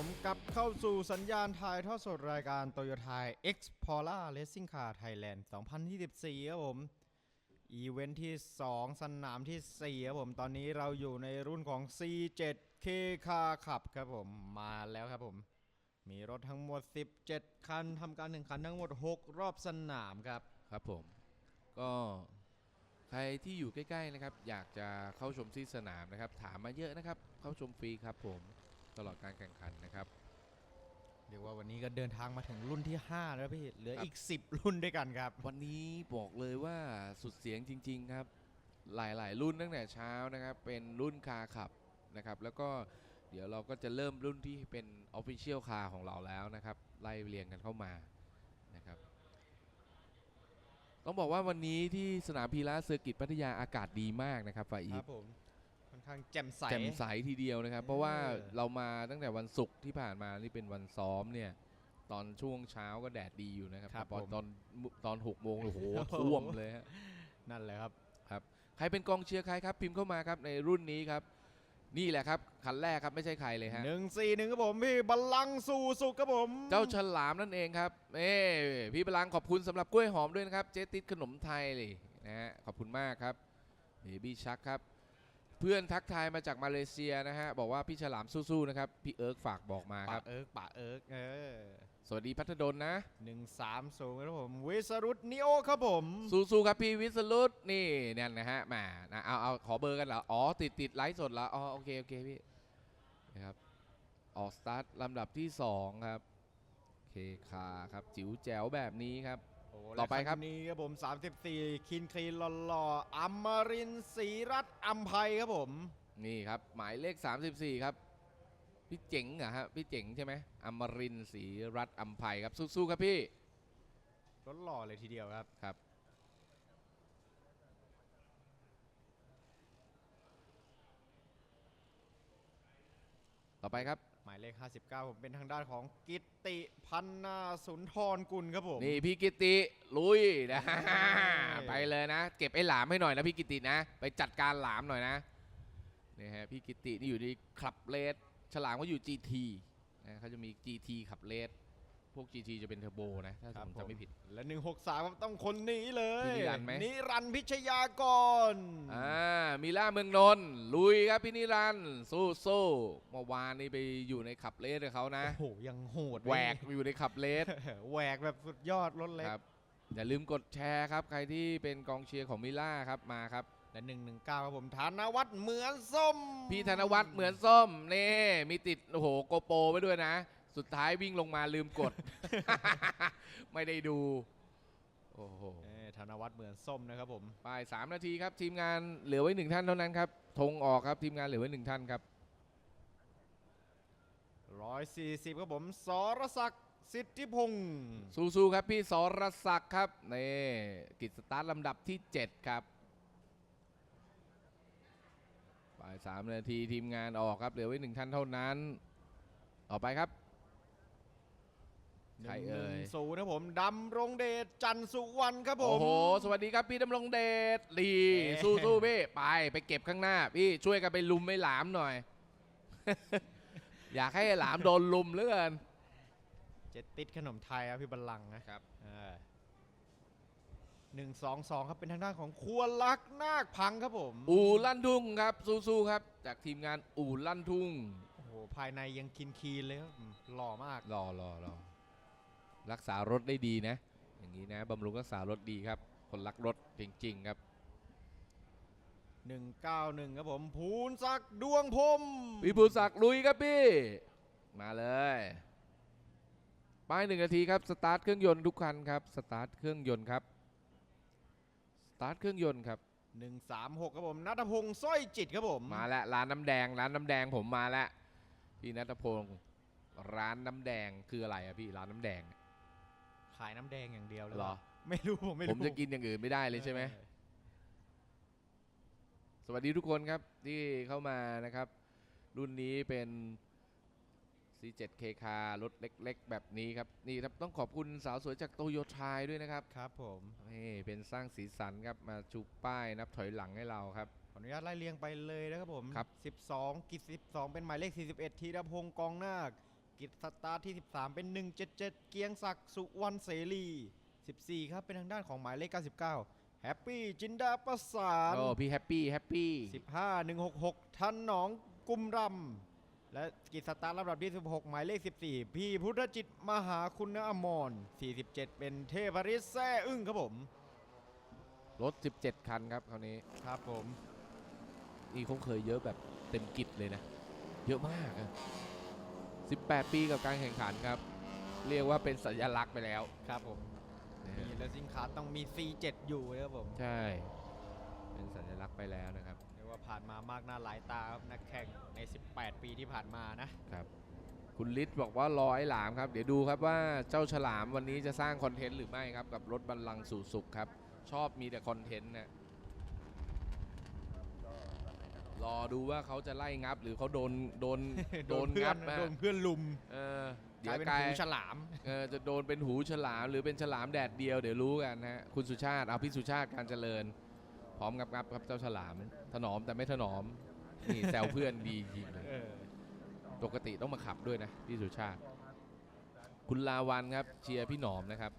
ผมกลับเข้าสู่สัญญาณถ่ายทอดสดรายการ Toyota Explorer Racing Car Thailand 2024 ครับผม อีเวนท์ที่ 2 สนามที่ 4 ครับผม ตอนนี้เราอยู่ในรุ่นของ C7K Car Cup ครับผม มาแล้วครับผม มีรถทั้งหมด 17 คันทำการแข่งขันทั้งหมด 6 รอบสนามครับ ครับผม ก็ใครที่อยู่ใกล้ ๆ นะครับ อยากจะเข้าชมที่สนามนะครับ ถามมาเยอะนะครับ เข้าชมฟรีครับผม ตลอดการแข่งขันนะครับ เรียกว่าวันนี้ก็เดินทางมาถึงรุ่นที่ 5 แล้วพี่เหลือครับอีก 10 รุ่นด้วยกันครับ วันนี้บอกเลยว่าสุดเสียงจริง ๆ ครับ หลายๆ รุ่นตั้งแต่เช้านะครับ เป็นรุ่นคาขับนะครับ แล้วก็เดี๋ยวเราก็จะเริ่มรุ่นที่เป็น Official Car ของเราแล้วนะครับ ไล่เรียงกันเข้ามานะครับ ต้องบอกว่าวันนี้ที่สนามพีระเซอร์กิตพัทยาอากาศดีมากนะครับฝ่ายอีคฟ รับผมค่อน ข้างแจ่มใส แจ่มใสทีเดียวนะครับ เพราะว่าเออเรามาตั้งแต่วันศุกร์ที่ผ่านมานี่เป็นวันซ้อมเนี่ย ตอนช่วงเช้าก็แดดดีอยู่นะครับครับแต่พอผม ตอนตอนหกโมงโอ้โหโอ้โหท่วมเลยฮะ นั่นแหละครับ ครับใครเป็นกองเชียร์ใครครับ พิมพ์เข้ามาครับในรุ่นนี้ครับ นี่แหละครับคันแรกครับไม่ใช่ใครเลยฮะหนึ่งสี่หนึ่งครับผมพี่บัลลังก์สู่สุขครับผมเจ้าฉลามนั่นเองครับเอ้พี่พลังขอบคุณสำหรับกล้วยหอมด้วยนะครับ เจติดขนมไทยเลยนะฮะขอบคุณมากครับเบบี้ชักครับ เพื่อนทักทายมาจากมาเลเซียนะฮะ บอกว่าพี่ฉลามสู้ๆนะครับ พี่เอิร์กฝากบอกมาคปะรับ เอิร์กปะเอิร์กเออสวัสดีพัฒดลนะ หนึ่งสามศูนย์ครับผมวิสรุตนิโอครับผมสู้ๆครับพี่วิสรุตนี่เนี่ยนะฮะมานะเอาเอาขอเบอร์กันเหรอ อ๋อ ติดติดไลฟ์สดแล้วอ๋อโอเคโอเคพี่นะครับออกสตาร์ทลำดับที่ 2 ครับ เคคาครับ จิ๋วแจ๋วแบบนี้ครับโอ้ ต่อไปครับและนนี้ครับผม 34 คินคลีนหล่อๆอัมมารินทร์ศรีรัตน์อัมไพครับผม นี่ครับ หมายเลข 34 ครับ พี่เจ๋งเหรอฮะพี่เจ๋งใช่ไหมอมรินทร์ศรีรัตน์อัมภัยครับสู้ๆครับพี่รถหล่อเลยทีเดียวครับครับต่อไปครับ หมายเลข 59 ผมเป็นทางด้านของกิตติพันนาสุนทรกุลครับผม นี่พี่กิติลุยนะไปเลยนะ เก็บไอ้หลามให้หน่อยนะพี่กิตินะ ไปจัดการหลามหน่อยนะนี่ฮะพี่กิตินี่อยู่ในคลับเลสฉลามก็อยู่ GT นะเขาจะมี GT ขับเลส พวก GT จะเป็นเทอร์โบนะ ถ้าครับผมผมจำไม่ผิด และ 163ครับต้องคนนี้เลยพี่นิรันดร์ไหมนิรันดร์พิชยากรอ่ามีล่าเมืองนนท์ลุยครับพี่นิรันดร์สู้สู้เมื่อวานนี้ไปอยู่ในขับเลสกับเขานะ โอ้โห ยังโหดแหวกอยู่ในขับเลสแหวกแบบสุดยอดรถเล็กครับอย่าลืมกดแชร์ครับ ใครที่เป็นกองเชียร์ของมิล่าครับมาครับและ119ครับผมธนวัฒน์เหมือนส้ม พี่ธนวัฒน์เหมือนส้มนี่มีติดโอ้โหโกโปรไว้ด้วยนะ สุดท้ายวิ่งลงมาลืมกด ไม่ได้ดู โอ้โหเอ้ยธนวัฒน์เหมือนส้มนะครับผมไปสามนาทีครับ ทีมงานเหลือไว้หนึ่งท่านเท่านั้นครับธงออกครับทีมงานเหลือไว้หนึ่งท่านครับ140ครับผมสรศักดิ์สิทธิพงศ์สู้ๆครับพี่สรศักดิ์ครับนี่กิจสตาร์ทลำดับที่ 7 ครับไปสามนาทีทีมงานออกครับ เหลือไว้หนึ่งท่านเท่านั้น ออกไปครับ ใครเอ่ย110นะครับผมดำรงเดชจันทร์สุวรรณครับผม โอ้โห สวัสดีครับพี่ดำรงเดชดีเอ๊ะสู้สู้พี่ ไปไปเก็บข้างหน้า พี่ช่วยกันไปลุมไม่หลามหน่อย อยากให้หลามโดนลุมเหลือเกินเจ็ดติดขนมไทยครับพี่บัลลังก์นะครับหนึ่งสองสองครับเป็นทางด้านของครัวลักษณ์นาคพังครับผม อู่ลั่นทุ่งครับสู้ๆครับ จากทีมงานอู่ลั่นทุ่งโอ้โหภายในยังคินคีนๆเลยครับอืมหล่อมากรอรอรอ รักษารถได้ดีนะ อย่างนี้นะบำรุงรักษารถดีครับ คนรักรถจริง ๆ ครับ 191ครับผมภูนศักดิ์ดวงพรหมพี่ภูศักดิ์ลุยครับพี่ มาเลยป้ายหนึ่งนาทีครับสตาร์ทเครื่องยนต์ทุกคันครับสตาร์ทเครื่องยนต์ครับสตาร์ทเครื่องยนต์ครับ 136ครับผมนัทพงศ์สร้อยจิตครับผมมาแล้วร้านน้ำแดงร้านน้ำแดงผมมาแล้วพี่นัทพงศ์ร้านน้ำแดงคืออะไรอะพี่ร้านน้ำแดง ขายน้ำแดงอย่างเดียวเลยเหรอ ไม่รู้ผมไม่ผรู้มจะกินอย่างอื่นไม่ได้เลยใช่ไหมออสวัสดีทุกคนครับที่เข้ามานะครับ รุ่นนี้เป็น C7K คารถเล็ก ๆ แบบนี้ครับ นี่ครับต้องขอบคุณสาวสวยจากโตโยทายด้วยนะครับ ครับผมนี่เป็นสร้างสีสันครับมาชูป้ายนับถอยหลังให้เราครับขออนุญาตไล่เรียงไปเลยนะครับผมครับ 12 กิจ12 เป็นหมายเลข 41ธีรพงศ์กองนาค กิจสตาร์ทที่ 13 เป็น 177 เกียงศักดิ์สุวรรณเสรี 14 ครับ เป็นทางด้านของหมายเลข 99 แฮปปี้จินดาประสานโอ้พี่แฮปปี้แฮปปี้15 166ทันหนองกุมรำและกิจสตาร์ทลำดับที่ 16 หมายเลข 14 พี่พุทธจิตมหาคุณอมร 47 เป็นเทพริศแซ่อึ้งครับผม รถ 17 คันครับคราวนี้ครับผม นี่เขาเคยเยอะแบบเต็มกิจเลยนะ เยอะมากอะ 18 ปีกับการแข่งขันครับ เรียกว่าเป็นสัญลักษณ์ไปแล้วครับผมนะมีฮะเลสซิ่งคาร์ต้องมี C7 อยู่ครับผมใช่ เป็นสัญลักษณ์ไปแล้วนะครับเรียกว่าผ่านมามากหน้าหลายตาครับนักแข่งใน 18 ปีที่ผ่านมานะครับ คุณฤทธิ์บอกว่ารอไอ้หลามครับ เดี๋ยวดูครับว่าเจ้าฉลามวันนี้จะสร้างคอนเทนต์หรือไม่ครับ กับรถบัลลังก์สู่สุขครับ ชอบมีแต่คอนเทนต์นะ รอดูว่าเขาจะไล่งับ หรือเขาโดนโดนโดนเพื่องันบนะโดนเพื่อนลุมเออกเดี๋ลายยวเป็นกลายหูฉลามเออจะโดนเป็นหูฉลาม หรือเป็นฉลามแดดเดียวเดี๋ยวรู้กันนะฮะคุณสุชาติเอาพี่สุชาติการเจริญ พร้อมงับงับครับเจ้าฉลาม ถนอมแต่ไม่ถนอมนี่แซวเพื่อนดีจริงเลยเออปกติต้องมาขับด้วยนะพี่สุชาติ คุณลาวันครับเชียร์พี่หนอมนะครับ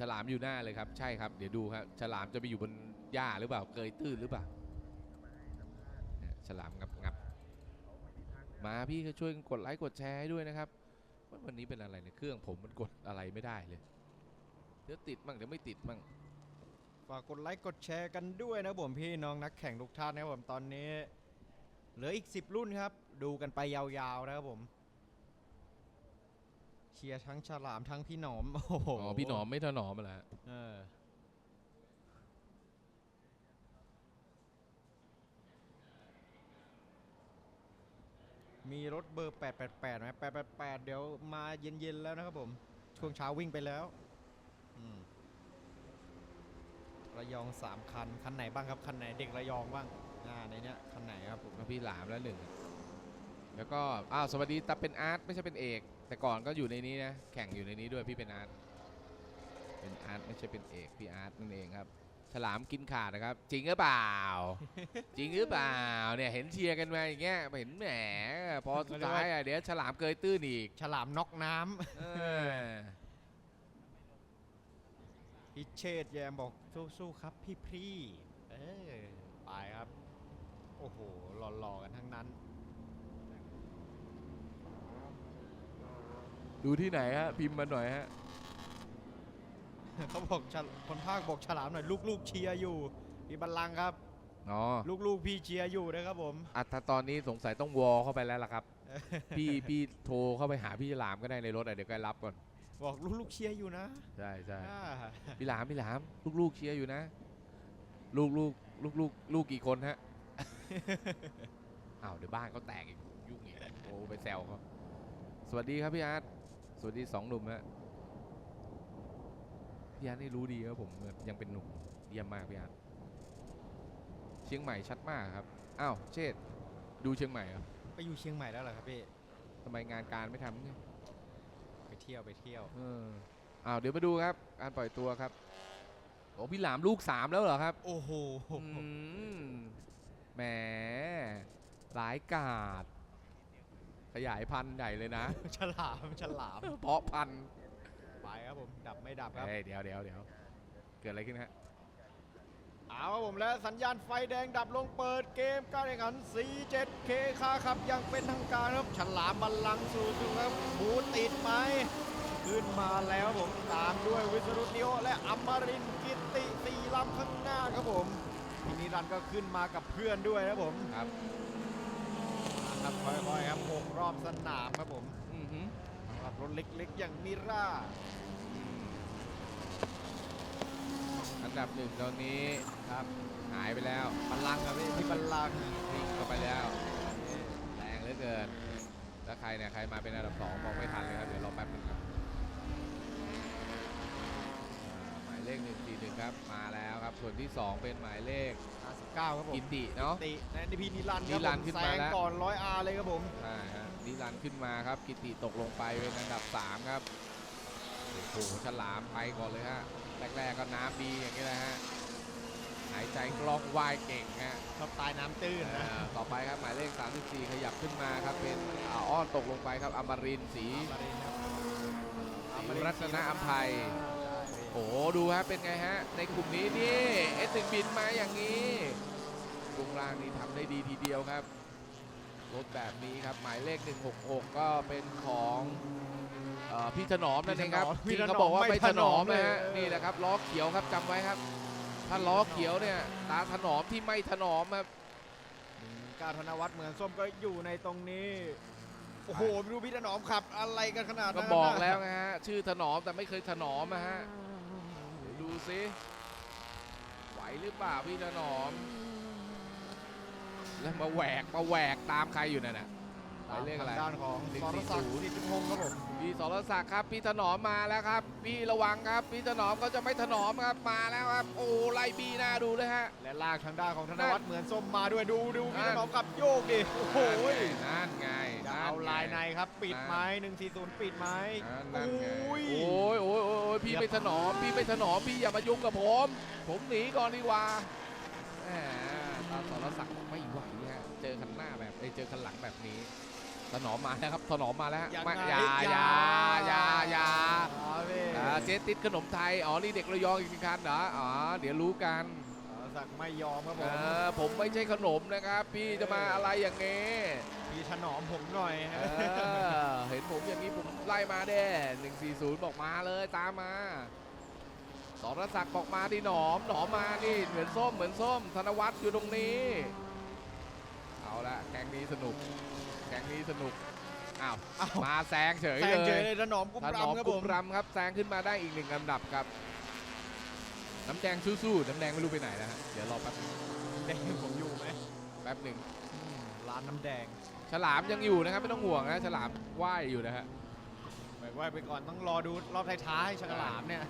ฉลามอยู่หน้าเลยครับ ใช่ครับ เดี๋ยวดูครับ ฉลามจะไปอยู่บนหญ้าหรือเปล่า เกยตื้นหรือเปล่าเนี่ย ฉลามงับงับมาพี่ก็ช่วยกดไลค์กดแชร์ให้ด้วยนะครับว่าวันนี้เป็นอะไรเนี่ยเครื่องผมมันกดอะไรไม่ได้เลยเดี๋ยวติดมั่งเดี๋ยวไม่ติดมั่งฝากกดไลค์กดแชร์กันด้วยนะผมพี่น้องนักแข่งทุกท่านนะครับผมตอนนี้ เหลืออีก 10 รุ่นครับ ดูกันไปยาวๆนะครับผมเชียร์ทั้งฉลามทั้งพี่หนอมโอ้โหอ๋อพี่หนอมไม่ถนอมมาแล้วเออ มีรถเบอร์ 888ไหม888 เดี๋ยวมาเย็นๆแล้วนะครับผม ช่วงเช้าวิ่งไปแล้วระยอง 3 คัน คันไหนบ้างครับ คันไหนเด็กระยองบ้างอ่าในเนี้ยคันไหนครับผมพี่หลามแล้วหนึ่งแล้วก็อ้าวสวัสดีตาเป็นอาร์ตไม่ใช่เป็นเอก แต่ก่อนก็อยู่ในนี้นะแข่งอยู่ในนี้ด้วยพี่เป็นอาร์ตเป็นอาร์ตไม่ใช่เป็นเอกพี่อาร์ตนั่นเองครับ ฉลามกินขาดนะครับ จริงหรือเปล่า จริงหรือเปล่าเนี่ยเห็นเชียร์กันมาอย่างเงี้ยเห็นแหมพอสุดท้ายอะเดี๋ยวฉลามเกยตื้นอีก ฉลามน็อกน้ำเออพิเชษแยมบอกสู้ๆครับพี่พรีเออไปครับ โอ้โหหล่อๆกันทั้งนั้น ดูที่ไหนฮะพิมพ์มาหน่อยฮะ เขาบอกฉลคนภาคบอกฉลามหน่อยลูกๆเชียร์อยู่พี่บัลลังก์ครับ อ๋อลูกๆพี่เชียร์อยู่นะครับผมอะถ้าตอนนี้สงสัยต้องวอลเข้าไปแล้วล่ะครับ พี่พี่โทรเข้าไปหาพี่ฉลามก็ได้ในรถอะเดี๋ยวก็รับก่อน บอกลูกๆเชียร์อยู่นะใช่ใช่อ่าพี่หลามพี่หลาม ลูกๆเชียร์อยู่นะ ลูกลูกลูกลูกลูกกี่คนฮะ อ้าวเดี๋ยวบ้านเขาแตกอีกยุ่งอีกโอ้ไปแซวเขาสวัสดีครับพี่อาร์ตสวัสดีสองหนุ่มฮะ พี่อาร์ตนี่รู้ดีครับผมยังเป็นหนุ่มเยี่ยมมากพี่อาร์ตเชียงใหม่ชัดมากครับอ้าวเชษฐ์ดูเชียงใหม่เหรอไปอยู่เชียงใหม่แล้วเหรอครับพี่ทำไมงานการไม่ทำเนี่ยไปเที่ยวไปเที่ยวเอออ้าวเดี๋ยวมาดูครับการปล่อยตัวครับโอ้พี่หลามลูกสามแล้วเหรอครับ โอ้โหอืมแหมหลายกาด ขยายพันธุ์ใหญ่เลยนะ ฉลามฉลาม เพาะพันธุ์ ไปครับผมดับไม่ดับครับ เฮ้ยเดี๋ยวเดี๋ยวเดี๋ยวเกิดอะไรขึ้นฮะเอาครับผมและสัญญาณไฟแดงดับลงเปิดเกมการแข่งขัน C7K คาครับอยังเป็นทางการครับฉลามบัลลังก์สู่สุครับบูติดไหมขึ้นมาแล้วผมตามด้วยวิศรุติโอและอมรินทร์กิตติตีลำข้างหน้าครับผมทีนี้รันก็ขึ้นมากับเพื่อนด้วยนะครับผมครับครับค่อยๆครับหกรอบสนามครับผมอือหือสำห รับรถเล็กๆ อย่างมิร่า อันดับหนึ่งตอนนี้ครับหายไปแล้วบัลลังก์ครับพี่ที่บัลลังก์วิ่งเข้าไปแล้วแรงเหลือเกินแล้วใครเนี่ยใครมาเป็นอันดับสองมองไม่ทันเลยครับเดี๋ยวรอแป๊บนึงครับอ่าหมายเลขหนึ่งสี่หนึ่งครับมาแล้วครับส่วนที่สองเป็นหมายเลข 59 ครับผมกิติเนาะตินะนี่พี่นิรันดร์คนิรับรันดร์ผมขึ้นแซมางแล้วก่อนร้อยอาร์เลยครับผมใช่ฮะ นิรันดร์ขึ้นมาครับ กิติตกลงไปเป็นอันดับ 3 ครับโอ้โหฉลามไปก่อนเลยฮะแรกๆก็น้ำดีอย่างนี้แหละฮะหายใจกล้องว่ายเก่งฮะชอบตายน้ำตื้นนะอ่าต่อไปครับหมายเลข 34 ขยับขึ้นมาครับเป็นอาอออ้อนตกลงไปครับอมรินทร์สีอมรินทร์ครับศรีรัตนอัมภัยโอ้โหดูฮะเป็นไงฮะ ในกลุ่มนี้นี่เอสถึงบินมาอย่างนี้กลุ่มล่างนี่ทำได้ดีทีเดียวครับ รถแบบนี้ครับ หมายเลข 166 ก็เป็นของเออพี่ถนอมนั่นเองครับพี่ที่ถนอมเขาบอกว่าไม่ไม่ถนอมถนอมเลยนะฮะเออนี่แหละครับล้อเขียวครับจำไว้ครับ ถ้าล้อเขียวเนี่ยตาถนอมที่ไม่ถนอมครับก้าวธนวัฒน์เหมือนส้มก็อยู่ในตรงนี้ โอ้โหดูพี่ถนอมขับอะไรกันขนาดก็นั้นบอกนะแล้วไงฮะชื่อถนอมแต่ไม่เคยถนอมนะฮะเดี๋ยวดูซิไหวหรือเปล่าพี่ถนอม แล้วมาแหวกมาแหวกตามใครอยู่นั่นน่ะหมายเลขอะไรทางด้านของหนึ่งสรสี่ศักศูดิ์นย์สิทธิพงศ์ครับผมพี่สรศักดิ์ครับพี่ถนอมมาแล้วครับ พี่ระวังครับ พี่ถนอมก็จะไม่ถนอมครับมาแล้วครับ โอ้ไล่บีหน้าดูเลยฮะ และลากทางด้านของธนวัฒน์เหมือนส้มมาด้วยดูดูพี่นั่ถน นอมขับโยกดิโอ้โหนั่นไงจะนั่นไงเอาลายในนั่นไงครับ ปิดไหมหนึ่งสี่ศูนย์ปิดไหมนั่นไงโอ้ย โอ้ยโอ้ยโอ้ยโอ้ยพี่ไม่ถนอม พี่ไม่ถนอมพี่อย่ามายุ่งกับผม ผมหนีก่อนดีกว่าแหมตาสรศักดิ์ คันหน้าแบบเอ้ยเจอคันหลังแบบนี้ถนอมมาแล้วครับถนอมมาแล้วฮะยังไม่ไงอย่าอย่าอย่าอย่าเอาเว้ยอ่าเจ๊ติดขนมไทย อ๋อ นี่เด็กระยองอีกหนึ่งคันเหรอ อ๋อ เดี๋ยวรู้กันสรศักดิ์ไม่ยอมครับผเอมอผมไม่ใช่ขนมนะครับ พี่จะมาอะไรอย่างงี้พี่ถนอมผมหน่อยเออเห็นผมอย่างนี้ผมไล่มาเด้140บอกมาเลยตามมาสรศักดิ์บอกมาที่หนอมหนอมมานี่เหมือนส้มเหมือนส้ม ธนวัฒน์อยู่ตรงนี้ เอาละแข่งนี้สนุกแข่งนี้สนุก อ้าว อ้าวมาแซงเฉยแซเลงเจยอเลยถนอมกุ้มถนอมรำครับกุผมมรำครับแซงขึ้นมาได้อีกหนึ่งลำดับครับ น้ำแดงสู้ๆ น้ำแดงไม่รู้ไปไหนนะฮะ เดี๋ยวรอแป๊บนึงแดงผมอยู่ไหมแป๊บหนึ่งอืมร้านน้ำแดงฉลามยังอยู่นะครับ ไม่ต้องห่วงนะฉลามว่ายอยู่นะฮะ ไปไหว้ไปก่อนต้องรอดูรอบท้ายๆฉลามเนี่ย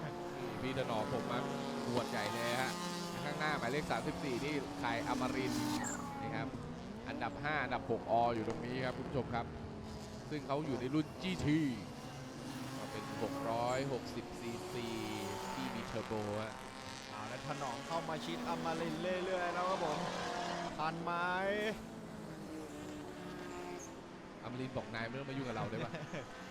พี่ถนอมผมมาปวดใหญ่เลยฮะ ข้างหน้าหมายเลข 34 นี่ใครอมรินทร์นะครับ อันดับ 5 อันดับ 6 ออยู่ตรงนี้ครับคุณผู้ชมครับ ซึ่งเขาอยู่ในรุ่น GT ก็เป็น 660 cc ที่มีเทอร์โบฮะเอาแล้วถนอมเข้ามาชิดอมมารินทร์เรื่อยๆแล้วครับผมทันไหมอมรินทร์บอกนายไม่ต้องมายุ่งกับเราได้ปะ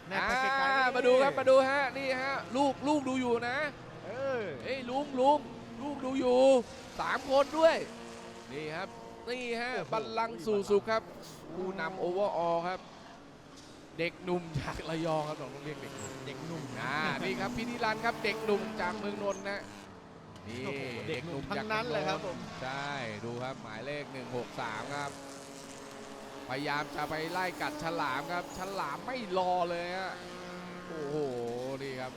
แนบไปไกลๆอ่าเลยมาดูครับมาดูฮะนี่ฮะลูกลูกดูอยู่นะเออเอ้ยลุงลุงลูกดูอยู่สามคนด้วย นี่ครับ นี่ฮะโอ้โหบัลลังก์สู่สุขครับ ผู้นำโอเวอร์ออลครับ เด็กหนุ่มจากระยองครับต้องเรียกเด็กหนุ่มเด็กหนุ่มอ่านี่ครับพี่นิรันดร์ครับ เด็กหนุ่มจากเมืองนนท์นะนี่โอ้โหเด็กหนุ่มทั้จากงนั้นเลยครับผมใช่ดูครับหมายเลข 163 ครับ พยายามจะไปไล่กัดฉลามครับ ฉลามไม่รอเลยฮะโอ้โหนี่ครับ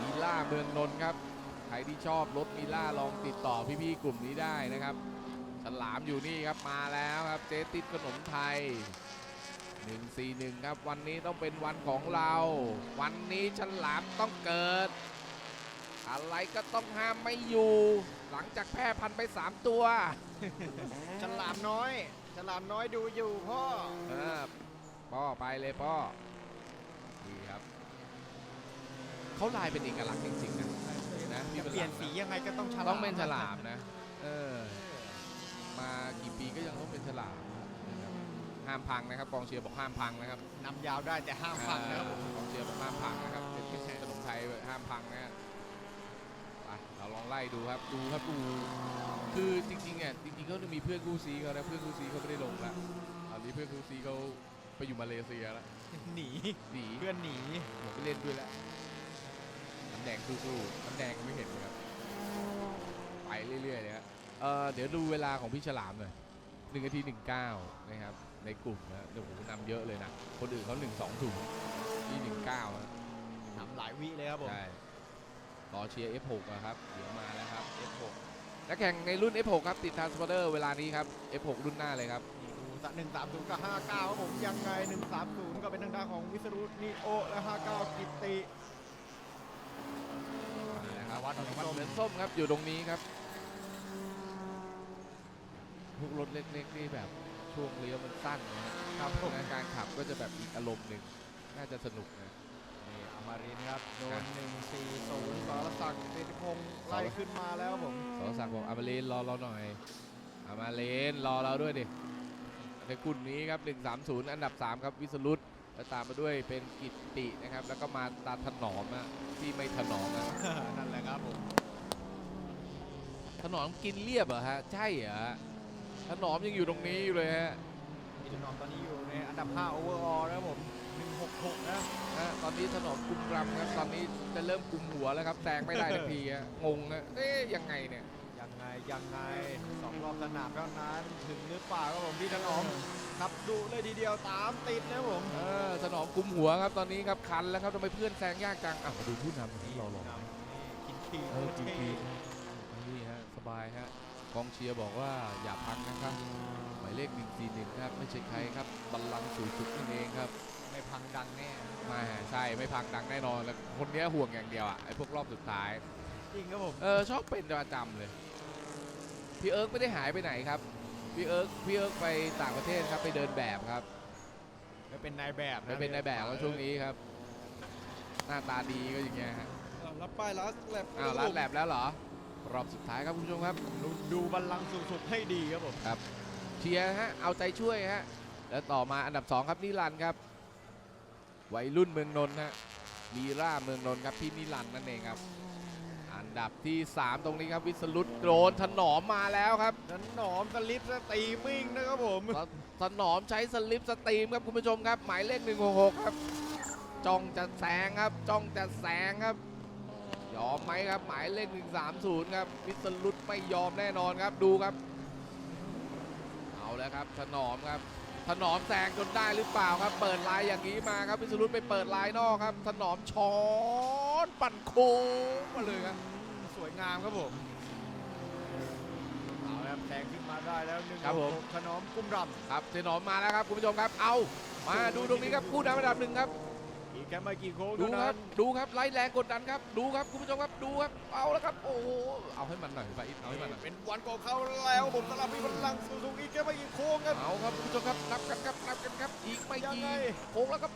มีล่าเมืองนนท์ครับใครที่ชอบรถมีล่าลองติดต่อพี่ๆกลุ่มนี้ได้นะครับฉ ลามอยู่นี่ครับมาแล้วครับเจ๊ติดขนมไทย 141 ครับ วันนี้ต้องเป็นวันของเรา วันนี้ฉลามต้องเกิด อะไรก็ต้องห้ามไม่อยู่ หลังจากแพร่พันธุ์ไป 3 ตัว ฉลามน้อย ฉลามน้อยดูอยู่พ่อเออพ่อไปเลยพ่อนี่ครับเขาลายเป็นเอกลักษณ์จริงๆนะนะพี่เปลี่ยนสียังไงก็ต้องฉลามต้องเป็นฉลามนะ เออ มากี่ปีก็ยังต้องเป็นฉลามนะครับห้ามพังนะครับกองเชียร์บอกห้ามพังนะครับนำยาวได้แต่ห้ามฟังนะครับผม กองเชียร์บอกห้ามพังนะครับเป็นขนมไทยห้ามพังนะฮะไปเราลองไล่ดูครับดูครับดูคือจริงๆอะจริงๆเขาจะมีเพื่อนคู่ซีเขานะเพื่อนคู่ซีเขาไม่ได้ลงละตอนนี้เพื่อนคู่ซีเขาไปอยู่มาเลเซียแล้วหนี หนี เพื่อนหนี ผมไปเล่นด้วยแล้วน้ำแดงสู้ๆน้ำแดงไม่เห็นเลยครับ ไปเรื่อยๆเลยครับ เออเดี๋ยวดูเวลาของพี่ฉลามหน่อยหนึ่งนาทีหนึ่งเก้านะครับ ในกลุ่มนะเดี๋ยวผมนำเยอะเลยนะ คนอื่นเขาหนึ่งสองถุงที่หนึ่งเก้าทำหลายวิเลยครับผมใช่รอเชียร์ F6 อะครับ เดี๋ยวมาแล้วครับ F6 นักแข่งในรุ่น F6 ครับ ติดทางสปอร์เตอร์เวลานี้ครับ F6 รุ่นหน้าเลยครับนี่ดูสักหนึ่งสามศูนย์กับห้าเก้าครับผมยังไงหนึ่งสามศูนย์ก็เป็นทางด้านของวิสรุตนีโอและห้าเก้ากิตติมาแล้วครับวัดเหมือนส้มเหมือนส้มครับอยู่ตรงนี้ครับ พวกรถเล็กๆนี่แบบช่วงเลี้ยวมันสั้นนะครับผมนะการขับก็จะแบบอีกอารมณ์หนึ่งน่าจะสนุกนะนี่อมรินทร์ครับโดครันบหนึ่งสี่ศูนย์สรศักดิ์สิทธิพงศ์ไล่ขึ้นมาแล้วครับผมสรศักดิ์บอกอามาเลนรอเราหน่อยอามาเลนรอเราด้วยดิในกลุ่มนี้ครับ 130 อันดับ 3 ครับ วิสรุตแล้วตามมาด้วยเป็นกิตตินะครับ แล้วก็มาตาถนอมอะที่ไม่ถนอมนะนั่นแหละครับผมถนอมกินเรียบเหรอฮะ ใช่เหรอฮะ ถนอมยังอยู่ตรงนี้อยู่เลยฮะอินนอมตอนนี้อยู่ในอันดับ5 overall นะครับผม166นะฮะตอนนี้ถนอมกุมรำครับตอนนี้จะเริ่มกุมหัวแล้วครับแซงไม่ได้ทันทีฮะงงฮะเอ๊ยยังไงเนี่ยยังไงยังไงสองรอบสนามเท่านั้นถึงหรือเปล่าครับผมพี่ถนอมขับดุเลยทีเดียวตามติดนะครับผมเออถนอมกุมหัวครับตอนนี้ครับคันแล้วครับทำไมเพื่อนแซงยากจังอะมาดูผู้นำนี่รอรอกินขีดเออจริงๆนี่ฮะสบายฮะกองเชียร์บอกว่าอย่าพักนะครับหมายเลข141 ครับ ไม่ใช่ใครครับบัลลังก์สู่สุดนั่นเองครับไม่พังดังแน่มาใช่ไม่พักดังแน่นอนแล้วคนเนี้ยห่วงอย่างเดียวอะไอ้พวกรอบสุดท้ายจริงครับผมเออชอบเป็นประจำเลยพี่เอิร์กไม่ได้หายไปไหนครับพี่เอิร์กพี่เอิร์กไปต่างประเทศครับไปเดินแบบครับไม่เป็นนายแบบไปเป็นนายแบบแล้วช่วงนี้ครับ หน้าตาดีก็อย่างเงี้ยฮะรับป้ายลัสแลบอ้าวรัดแลบแล้วเหรอรอบสุดท้ายครับคุณผู้ชมครับ ดูดูบัลลังก์สูงสุดให้ดีครับผม เชียร์ฮะเอาใจช่วยฮะแล้วต่อมาอันดับ 2 ครับนิรันดร์ครับวัยรุ่นเมืองนนท์ฮะมีร่าเมืองนนท์ครับพี่นิรันดร์นั่นเองครับอันดับที่ 3 ตรงนี้ครับวิสรุตโดรนถนอมมาแล้วครับนั้นหนอมสลิปสตรีมมิ่งนะครับผมถถนอมใช้สลิปสตรีมครับคุณผู้ชมครับ หมายเลข166ครับจ้องจะแซงครับจ้องจะแซงครับยอมไหมครับหมายเลข130ครับวิสรุตไม่ยอมแน่นอนครับดูครับเอา แล้วครับถนอมครับถนอมแซงจนได้หรือเปล่าครับ เปิดลายอย่างนี้มาครับวิสรุตไปเปิดลายนอกครับ ถนอมช้อนปั่นโค้งมาเลยครับสวยงามครับผมเอาแล้วแซงขึ้นมาได้แล้วหนึ่งครับผมขนอมกุ้มรครับถนอมมาแล้วครับคุณผู้ชมครับ เอามาดูตรงนี้ครับคู่นำอันดับหนึ่งครับำอีกแค่ไม่กี่โค้งดูเท่าครันั้บนดูครับไล่แรงกดดันครับ ดูครับคุณผู้ชมครับ ดูครับ เอาแล้วครับ โอ้โห เอาให้มันหน่อยไปอีกเอาให้มันหน่อยเป็นวันของเขาแล้วผมสำหรับพี่บัลลังก์สูงๆอีกแค่ไม่กี่โค้งครับ เอาครับคุณผู้ชมครับ นับกันครับ นับกันครับ อีกไม่ยังกี่ไงโค้งแล้วครับ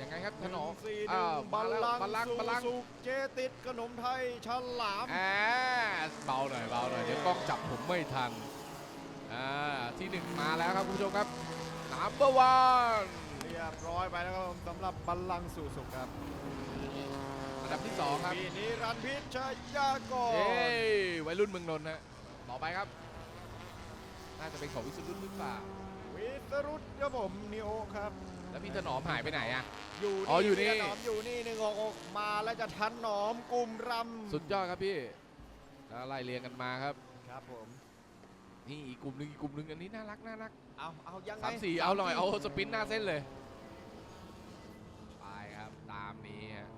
ยังไงครับถนอมหงสี่หอ้านึ่วงบัลลังบัลลังก์ก์บัลลังก์สุกเจติดขนมไทยฉลามอ่าเบาหน่อยเบาหน่อยเดี๋ยวกล้องจับผมไม่ทันอ่าที่หนึ่งมาแล้วครับคุณผู้ชมครับนับเบอ ร์วันเรียบร้อยไปแล้วครับผมสำหรับบัลลังก์สู่สุขครับอันดับที่สองครับพี่นิรันดร์พิชยากรเอ้ยวัยรุ่นเมืองนนท์ฮะต่อไปครับ น่าจะเป็นของวิสุทธิ์หรือเปล่า วิสรุตครับผมนิโอครับ แล้วพี่ถนอมหายไปไหนอะอยู่อ๋ออยู่นี่ พี่ถนอมอยู่นี่หนึ่งหกหกมาแล้วจะทันหนอมกลุ่มรำสุดยอดครับพี่แล้วไล่เรียงกันมาครับ ครับผม นี่อีกกลุ่มหนึ่งอีกกลุ่มหนึ่งอันนี้น่ารักน่ารักเอาเอายังไงสามสี่เอาหน่อยเอาสปรินต์หน้าเส้นเลยไปครับตามนี้ฮะ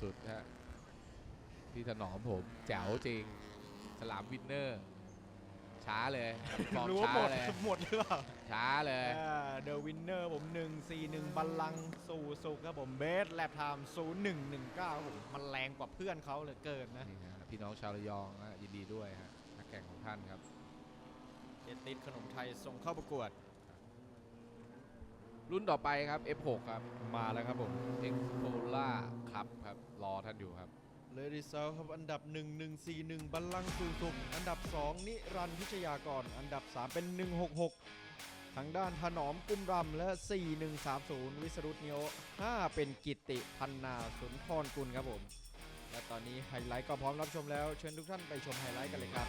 สุดๆฮะพี่ถนอมผม แจ๋วจริง สลามวินเนอร์ ช้าเลยฟอร์มรู้ว่าช้าหมดเลย หมดหรือเปล่าช้าเลย เดอะวินเนอร์ผม 141 บัลลังก์สู่สุขครับผมเบสแลบไทม์0119ผมมันแรงกว่าเพื่อนเขาเหลือเกินนะนี่ฮะพี่น้องชาวระยองฮะยินดีด้วยฮะนักแข่งของท่านครับ เจติดขนมไทยส่งเข้าประกวด รุ่นต่อไปครับ F6 ครับ มาแล้วครับผม e x p o l a ครับครับ รอท่านอยู่ครับเลดิเซลครับอันดับ 1141 บัลลังก์สูสุข อันดับ 2 นิรันดร์พิชยากร อันดับ 3 เป็น 166 ทางด้านถนอมกุมรำและ 4130 วิสรุตเนียว5เป็นกิตติพันนาสุนทรกุลครับผม และตอนนี้ไฮไลท์ก็พร้อมรับชมแล้ว เชิญทุกท่านไปชมไฮไลท์กันเลยครับ